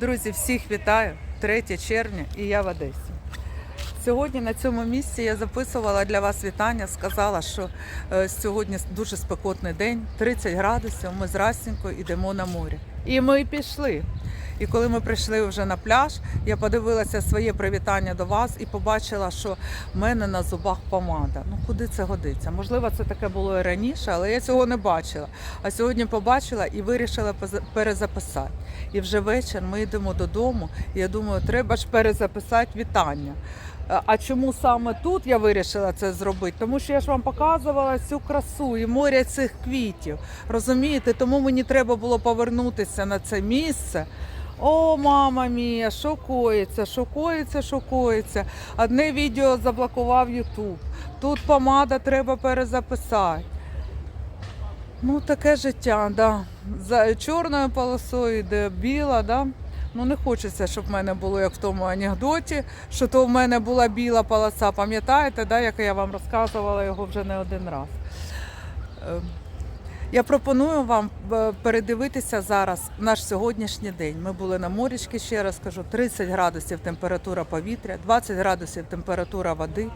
Друзі, всіх вітаю! 3 червня і я в Одесі. Сьогодні на цьому місці я записувала для вас вітання, сказала, що е, сьогодні дуже спекотний день, 30 градусів. Ми з Расінькою йдемо на море. І ми пішли. І коли ми прийшли вже на пляж, я подивилася своє привітання до вас і побачила, що в мене на зубах помада. Ну куди це годиться? Можливо, це таке було і раніше, але я цього не бачила. А сьогодні побачила і вирішила перезаписати. І вже вечір ми йдемо додому. І я думаю, треба ж перезаписати вітання. Е, А чому саме тут я вирішила це зробити? Тому що я ж вам показувала цю красу і море цих квітів. Розумієте? Тому мені треба було повернутися на це місце. О, мама мія, коїться, що коїться. Одне відео заблокував Ютуб. Тут помада треба перезаписати. Ну, таке життя, да. За чорною полосою йде біла, да. Ну не хочеться, щоб в мене було як в тому анекдоті, що то в мене була біла полоса. Пам'ятаєте, да, як я вам розказувала його вже не один раз. Я пропоную вам е, передивитися зараз наш сьогоднішній день. Ми були на морічці, ще раз кажу, 30 градусів температура повітря, 20 градусів температура води.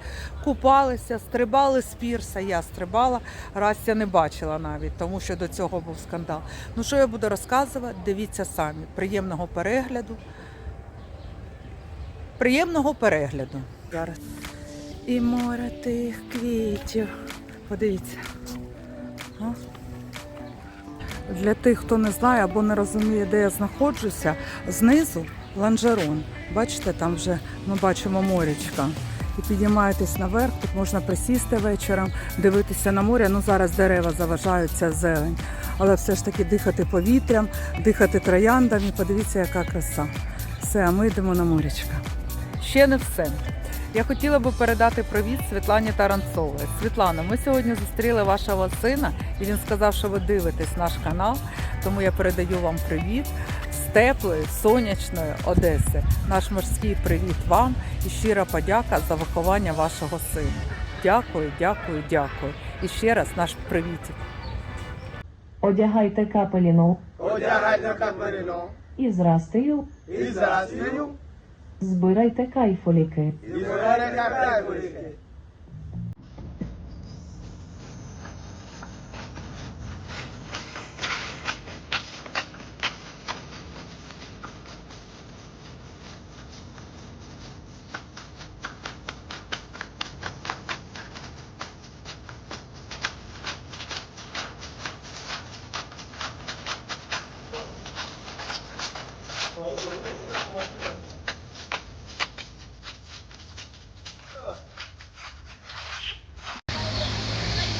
Купалися, стрибали з пірса. Я стрибала, Растя не бачила навіть, тому що до цього був скандал. Ну що я буду розказувати? Дивіться самі. Приємного перегляду. Приємного перегляду. Зараз. І море тих квітів. Подивіться. Для тих, хто не знає або не розуміє, де я знаходжуся, знизу ланжерон. Бачите, там вже ми бачимо морячка. І підіймаєтесь наверх, тут можна присісти вечором, дивитися на море. Ну зараз дерева заважають ця зелень. Але все ж таки дихати повітрям, дихати трояндами. Подивіться, яка краса. Все, а ми йдемо на морячка. Ще не все. Я хотіла би передати привіт Світлані Таранцової. Світлана, ми сьогодні зустріли вашого сина, і він сказав, що ви дивитесь наш канал. Тому я передаю вам привіт з теплої, сонячної Одеси. Наш морський привіт вам і щира подяка за виховання вашого сина. Дякую, дякую, дякую. І ще раз наш привітик. Одягайте капеліну Одягайте капелюну і зрастию, і Zbârai-te ca ai folică! te ca!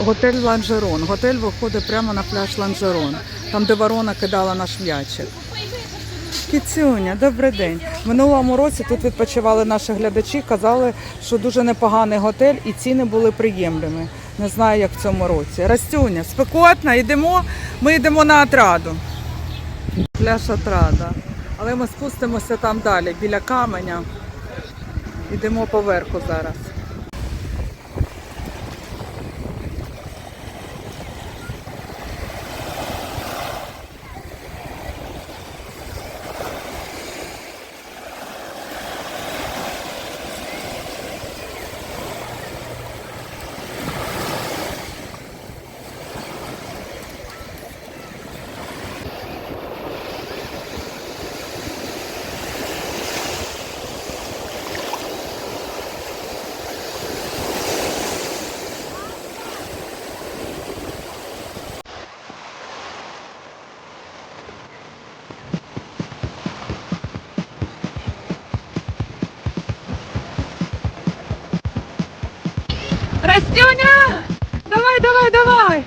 Готель Ланжерон. Готель виходить прямо на пляж Ланжерон, там, де ворона кидала наш м'ячик. Кіцюня, добрий день. В минулому році тут відпочивали наші глядачі, казали, що дуже непоганий готель і ціни були приємними. Не знаю, як в цьому році. Растюня, спекотно, йдемо. Ми йдемо на Атраду. Пляж Атрада. Але ми спустимося там далі, біля каменя. Йдемо поверху зараз. Растюня! Давай, давай, давай!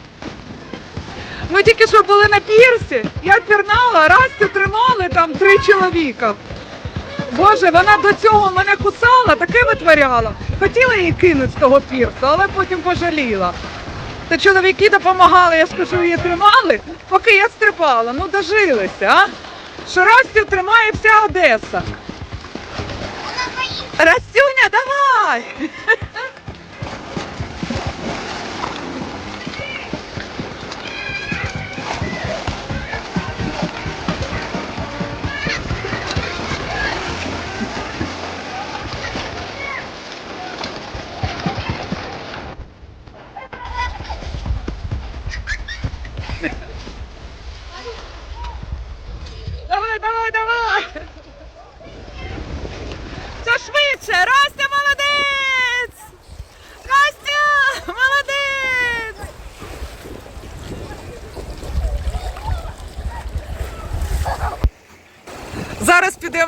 Ми тільки що були на пірсі, я пірнала, Растю тримали там три чоловіка. Боже, вона до цього мене кусала, таке витворяла. Хотіла її кинути з того пірсу, але потім пожаліла. Та чоловіки допомагали, я скажу, її тримали, поки я стрибала. Ну дожилися, а? Що Растю тримає вся Одеса. Растюня, давай!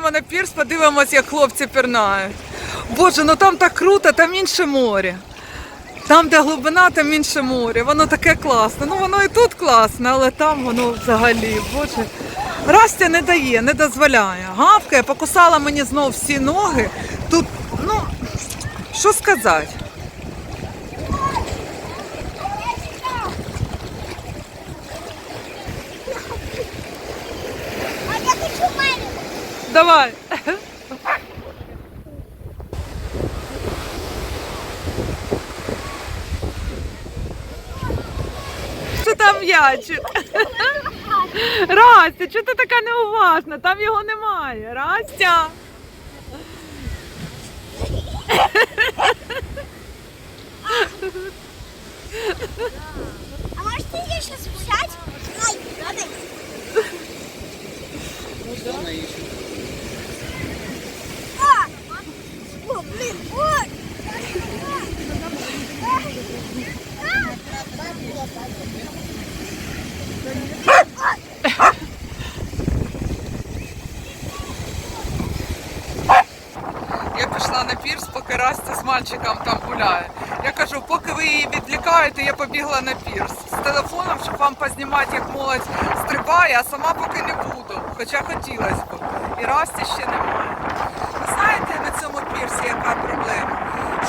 Підемо на пірс, подивимось, як хлопці пірнають. Боже, ну там так круто, там інше море. Там, де глибина, там інше море. Воно таке класне. Ну воно і тут класне, але там воно взагалі, боже. Растя не дає, не дозволяє. Гавкає, покусала мені знов всі ноги. Тут, ну, що сказати? А я хочу маленькую. Давай. Що там м'ячик? Растя, чого ти така неуважна? Там його немає. Растя. А может ты здесь сейчас взять? Ай, надо. А! О, блин, ой! Я пішла на пірс, поки Растя з мальчиком там гуляє. Я кажу, поки ви її відлікаєте, я побігла на пірс з телефоном, щоб вам познімати, як молодь стрибає, а сама поки не буду. Хоча хотілося б. І Расті ще немає. Ви знаєте, на цьому пірсі яка?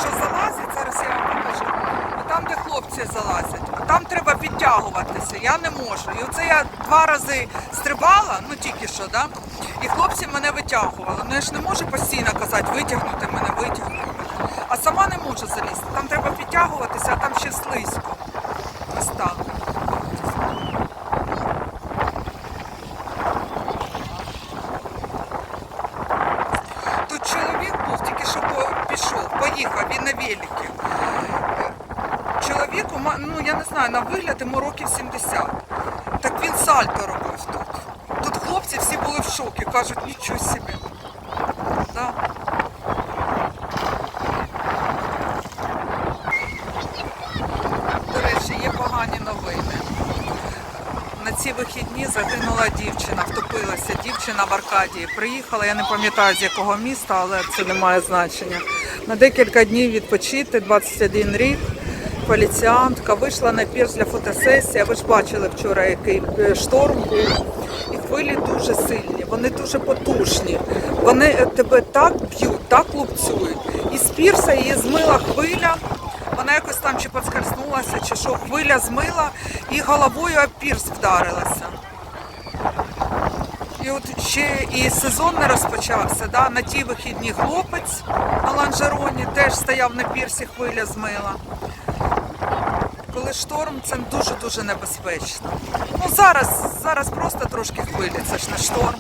Що залазить, зараз я вам покажу. Там, де хлопці залазять, а там треба підтягуватися. Я не можу. І оце я два рази стрибала, ну тільки що, да? і хлопці мене витягували. Ну я ж не можу постійно казати, витягнути мене, витягнути. А сама не можу залізти. Там треба підтягуватися, а там ще слизько. Ось так. Тут чоловік був, тільки що по- пішов, поїхав, він на великі. Чоловіку, ма- ну я не на вигляд йому років 70. Так він сальто робив тут. Тут хлопці всі були в шокі, кажуть, нічого собі. Да. До речі, є погані новини. На ці вихідні загинула дівчина, втопилася дівчина в Аркадії. Приїхала, я не пам'ятаю з якого міста, але це не має значення. На декілька днів відпочити, 21 рік. Поліціантка вийшла на пірс для фотосесії. Ви ж бачили вчора, який е, шторм був. І хвилі дуже сильні, вони дуже потужні. Вони е, тебе так б'ють, так лупцюють. І з пірса її змила хвиля. Вона якось там чи поскользнулася, чи що, хвиля змила і головою об пірс вдарилася. І от ще і сезон не розпочався. Да? На ті вихідні хлопець на ланжероні теж стояв на пірсі, хвиля змила. Коли шторм, це дуже-дуже небезпечно. Ну зараз, зараз просто трошки хвилі, це ж не шторм.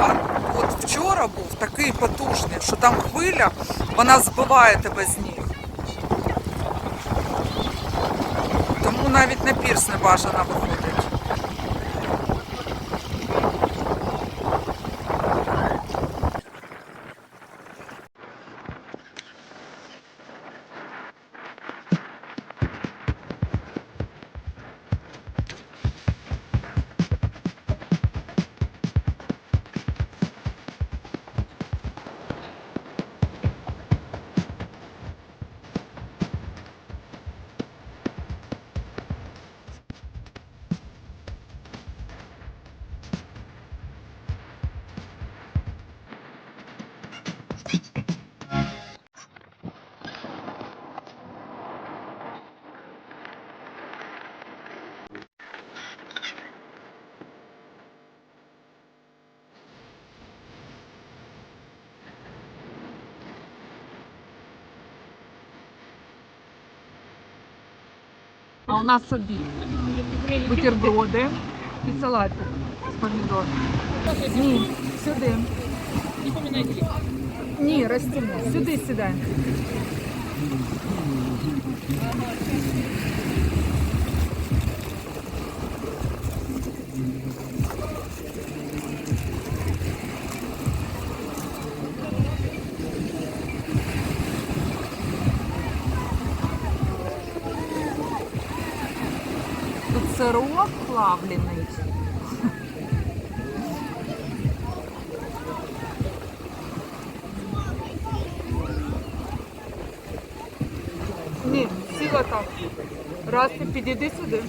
А от вчора був такий потужний, що там хвиля, вона збиває тебе з ніг. Тому навіть на пірс не бажано виходить. А у нас обід. Бутерброди і салатик з помідор. Ні, сюди. Ні, розтягнути. Сюди сідай. сирок плавлений. Ні, сіла так. Раз ти підійди сюди.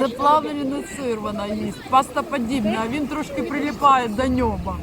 Це плавлений сир вона їсть, паста подібна, а він трошки приліпає до ньоба.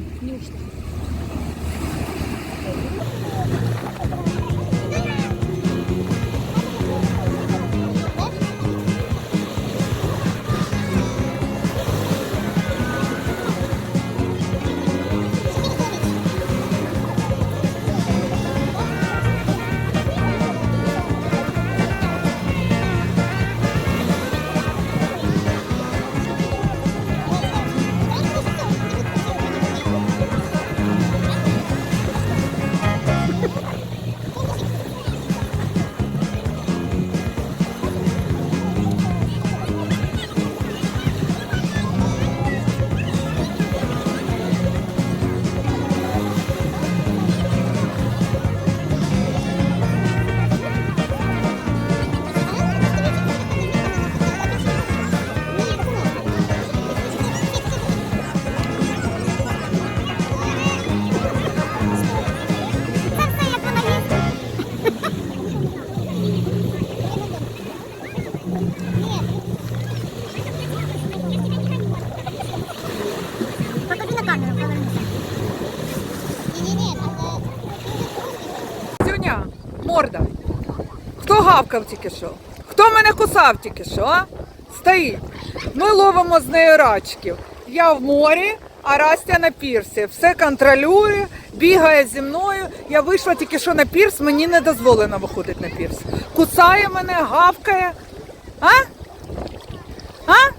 Сюня, морда. Хто гавкав тільки що? Хто мене кусав тільки що, а? Стоїть. Ми ловимо з нею рачків. Я в морі, а Растя на пірсі. Все контролює, бігає зі мною. Я вийшла тільки що на пірс, мені не дозволено виходити на пірс. Кусає мене, гавкає. А? А?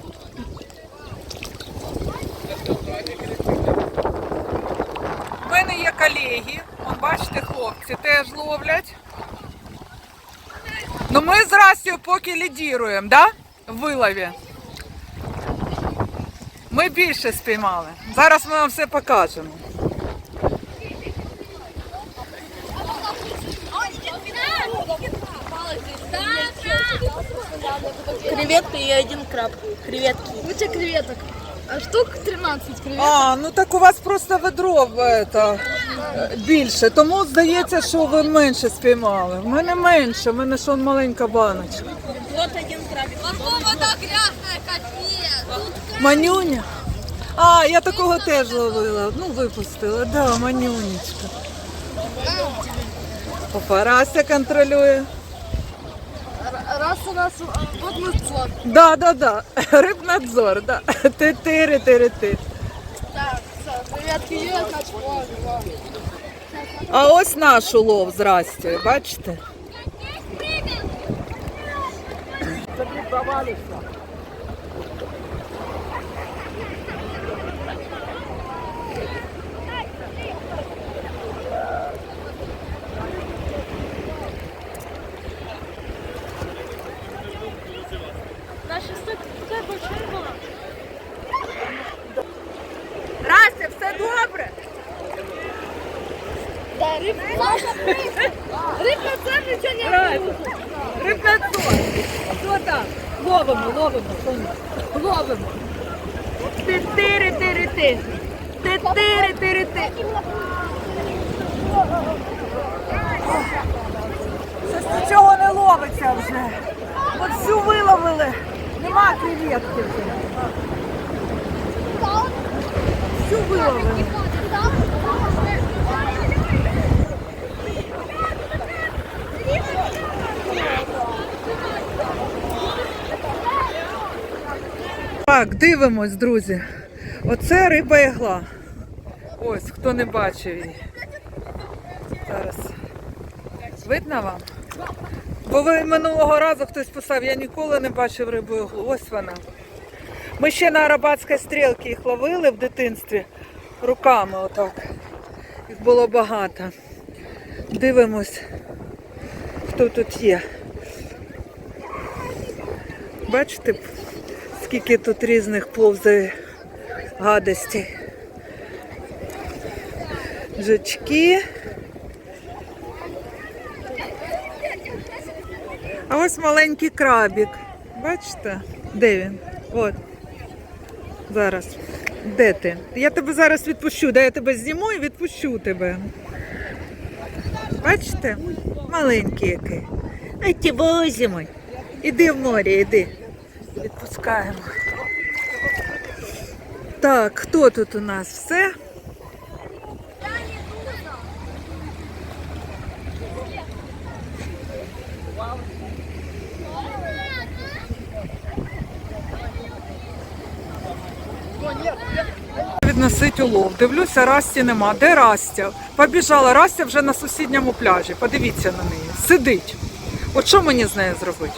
У мене є колеги, он бачите, хлопці теж ловлять. Ну ми з Растю поки лідіруємо, да? В вилові. Ми більше спіймали. Зараз ми вам все покажемо. Креветка и один краб. Креветки. Куча креветок. А штук 13 креветок. А, ну так у вас просто ведро та, е, більше, тому здається, що ви менше спіймали. В мене менше, в мене що маленька баночка. Вот один крабик. вода грязная, капец. Манюня. А, я такого теж ловила. Ну, випустила, да, манюнечка. Папарася контролює. У нас вот. Да, да, да. Рибнадзор, да. Ти тири, тири, ти. Так, все, дев'ятки є, значить. А ось наш улов з Растю, бачите? Наша Рыбка сам ничего не Правильно. Рибнадзор. Що там? Ловимо, ловимо, Ловимо. Ти тири, тири, ти. Ти тири, тири, ти. Щось нічого не ловиться вже. От всю виловили. Нема креветки вже. Всю виловили. Так, дивимось, друзі. Оце риба ігла. Ось, хто не бачив її. Зараз. Видно вам? Бо ви минулого разу хтось писав, я ніколи не бачив рибу іглу. Ось вона. Ми ще на Арабатській стрілці їх ловили в дитинстві руками отак. Їх було багато. Дивимось, хто тут є. Бачите, скільки тут різних повзає гадостей. Жучки. А ось маленький крабик. Бачите? Де він? От. Зараз. Де ти? Я тебе зараз відпущу. Де я тебе зніму і відпущу тебе. Бачите? Маленький який. Ай ті бозі. Іди в море, іди. Відпускаємо. Так, хто тут у нас? Все? Відносить улов. Дивлюся, Расті нема. Де Растя? Побіжала. Растя вже на сусідньому пляжі. Подивіться на неї. Сидить. От що мені з нею зробити?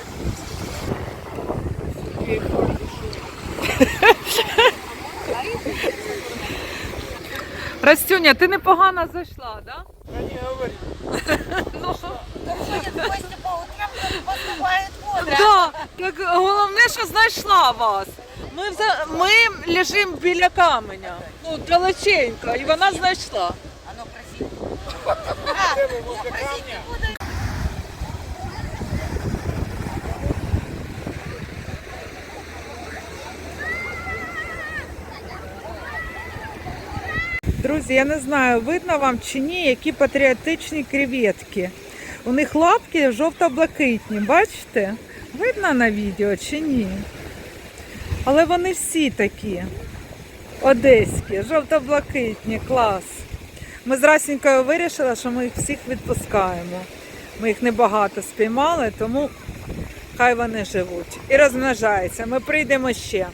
Растюня, ти непогано зайшла, так? Да, так головне, що знайшла вас. Ми, вза- ми лежимо біля каменя. Ну, далеченько, і вона знайшла. Друзі, я не знаю, видно вам чи ні, які патріотичні креветки. У них лапки жовто-блакитні, бачите? Видно на відео чи ні? Але вони всі такі. Одеські, жовто-блакитні, клас. Ми з Расінькою вирішили, що ми їх всіх відпускаємо. Ми їх небагато спіймали, тому хай вони живуть. І розмножаються. Ми прийдемо ще.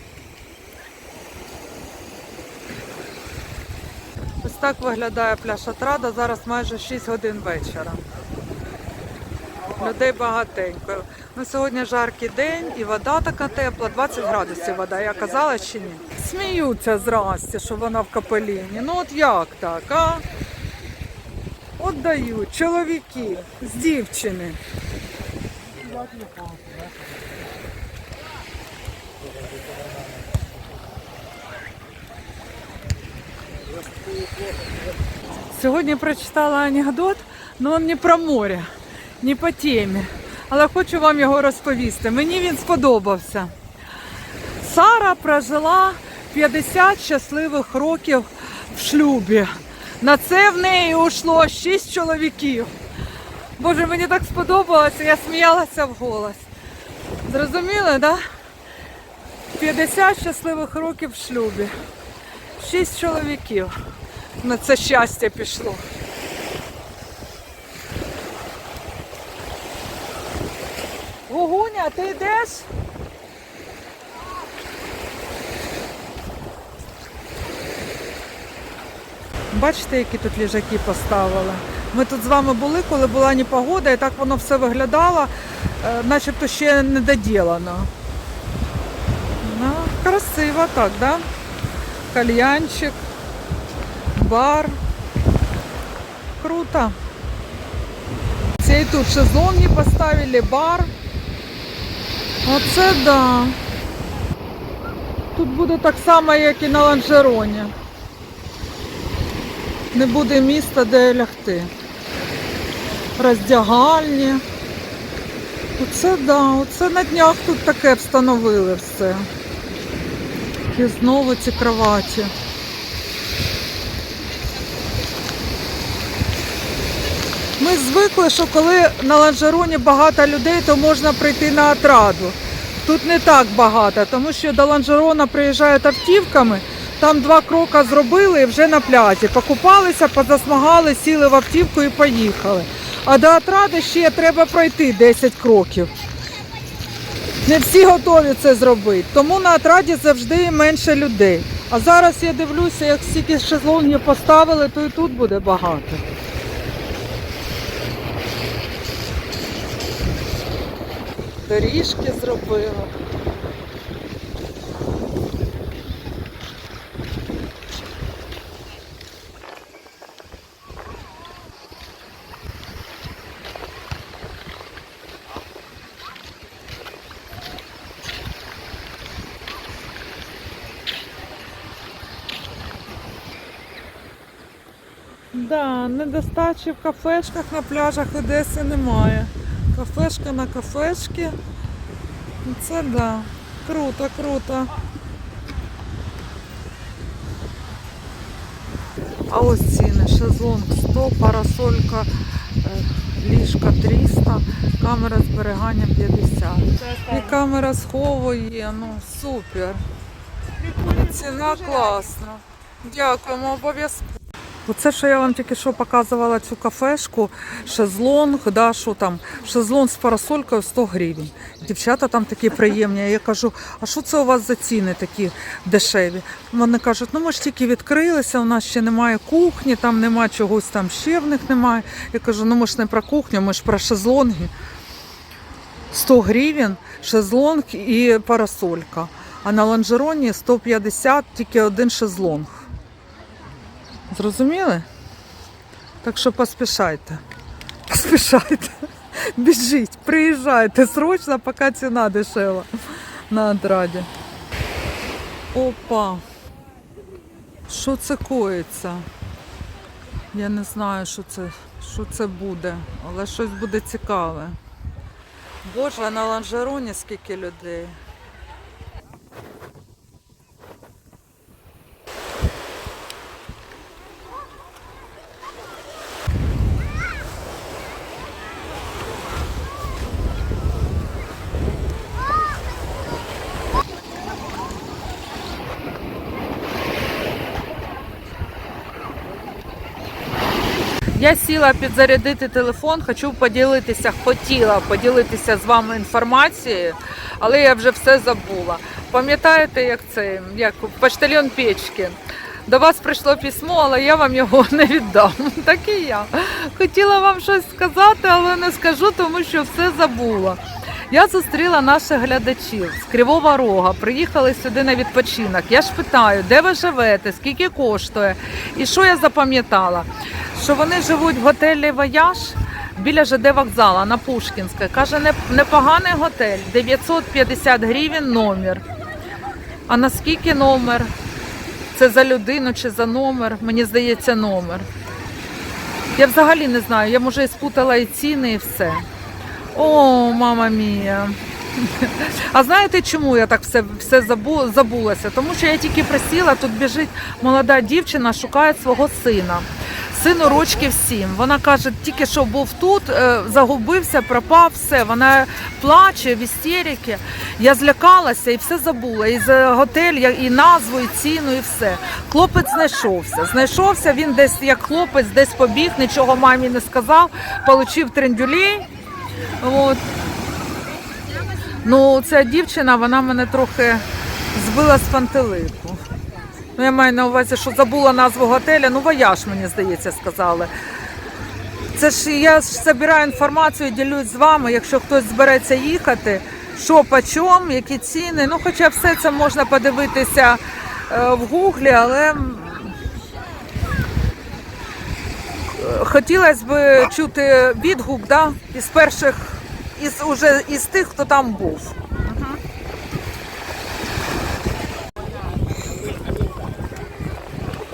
Так виглядає пляж Атрада. Зараз майже 6 годин вечора. Людей багатенько. Ну, сьогодні жаркий день і вода така тепла, 20 градусів вода. Я казала чи ні? Сміються з що вона в капеліні. Ну от як так, а? От дають чоловіки з дівчини. Сьогодні прочитала анекдот, але він не про море, не по темі. Але хочу вам його розповісти. Мені він сподобався. Сара прожила 50 щасливих років в шлюбі. На це в неї ушло 6 чоловіків. Боже, мені так сподобалося, я сміялася вголос. Зрозуміли, так? Да? 50 щасливих років в шлюбі. 6 чоловіків на це щастя пішло. Гугуня, ти йдеш? Бачите, які тут ліжаки поставили. Ми тут з вами були, коли була непогода, і так воно все виглядало, е, начебто ще не доділано. Ну, красиво так, да? Кальянчик, бар. Круто. Це і тут шезлонги поставили, бар. Оце да. Тут буде так само, як і на ланжероні. Не буде міста, де лягти. Роздягальні. Оце да, оце на днях тут таке встановили все. І знову ці кроваті. Ми звикли, що коли на ланжероні багато людей, то можна прийти на атраду. Тут не так багато, тому що до ланжерона приїжджають автівками, там два кроки зробили і вже на пляжі. Покупалися, позасмагали, сіли в автівку і поїхали. А до атради ще треба пройти 10 кроків. Не всі готові це зробити. Тому на атраді завжди менше людей. А зараз я дивлюся, як стільки шезлонгів поставили, то і тут буде багато. Доріжки зробили. Да, недостачі в кафешках на пляжах Одеси немає. Кафешка на кафешки. Це да. Круто, круто. А ось ціни. Шезлонг 100, парасолька, е, ліжка 300, камера зберігання 50. І камера схову є, ну супер. Ціна класна. Дякуємо, обов'язково. Оце, що я вам тільки що показувала цю кафешку, шезлонг, да, що там, шезлонг з парасолькою 100 гривень. Дівчата там такі приємні. Я кажу, а що це у вас за ціни такі дешеві? Вони кажуть, ну ми ж тільки відкрилися, у нас ще немає кухні, там немає чогось там ще в них немає. Я кажу, ну ми ж не про кухню, ми ж про шезлонги. 100 гривень, шезлонг і парасолька. А на ланжероні 150 тільки один шезлонг. Зрозуміли? Так що поспішайте. Поспішайте. Біжіть, приїжджайте срочно, поки ціна дешева на Андраді. Опа. Що це коїться? Я не знаю, що це, що це буде, але щось буде цікаве. Боже, на ланжероні скільки людей. Я сіла підзарядити телефон, хочу поділитися, хотіла поділитися з вами інформацією, але я вже все забула. Пам'ятаєте, як це, як поштальон Печкін? До вас прийшло письмо, але я вам його не віддам. Так і я. Хотіла вам щось сказати, але не скажу, тому що все забула. Я зустріла наших глядачів з Кривого Рога, приїхали сюди на відпочинок. Я ж питаю, де ви живете, скільки коштує. І що я запам'ятала? Що вони живуть в готелі Вояж біля ЖД вокзала на Пушкінське. Каже, непоганий готель, 950 гривень номер. А наскільки номер? Це за людину чи за номер? Мені здається, номер. Я взагалі не знаю, я може і спутала і ціни, і все. О, мама мія. А знаєте, чому я так все, все забу, забулася? Тому що я тільки присіла, тут біжить молода дівчина, шукає свого сина. Сину рочків сім. Вона каже, тільки що був тут, е, загубився, пропав, все. Вона плаче в істерики. Я злякалася і все забула. І за готель, і назву, і ціну, і все. Хлопець знайшовся. Знайшовся, він десь як хлопець, десь побіг, нічого мамі не сказав, получив трендюлей. От. Ну, ця дівчина, вона мене трохи збила з пантелику. Ну, я маю на увазі, що забула назву готеля. Ну, вояж, мені здається, сказали. Це ж я ж збираю інформацію, ділюсь з вами. Якщо хтось збереться їхати, що по чому, які ціни. Ну, хоча все це можна подивитися е, в гуглі, але хотілося б чути відгук да, із перших, із, уже, із тих, хто там був.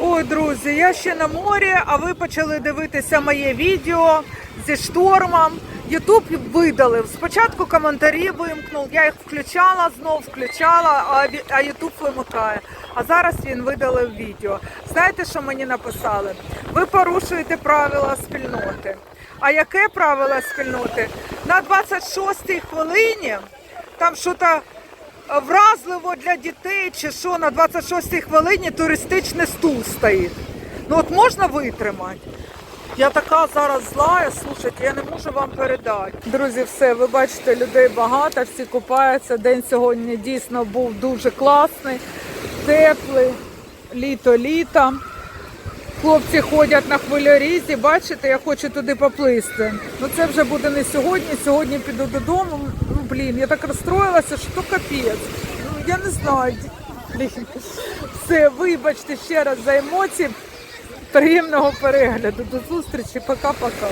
Ой, друзі, я ще на морі, а ви почали дивитися моє відео зі штормом. Ютуб видалив. Спочатку коментарі вимкнув, я їх включала, знов включала, а Ютуб вимикає. А зараз він видалив відео. Знаєте, що мені написали? Ви порушуєте правила спільноти. А яке правило спільноти? На 26-й хвилині там щось вразливо для дітей, чи що на 26-й хвилині туристичний стул стоїть. Ну от можна витримати. Я така зараз злая, слушайте, я не можу вам передати. Друзі, все, ви бачите, людей багато, всі купаються. День сьогодні дійсно був дуже класний, теплий, літо-літо. Хлопці ходять на хвилярізі, бачите, я хочу туди поплисти. Ну це вже буде не сьогодні. Сьогодні піду додому. Блін, я так розстроїлася, що то капець. Ну я не знаю. Блін. Все, вибачте ще раз за емоції. Приємного перегляду. До зустрічі. Пока-пока.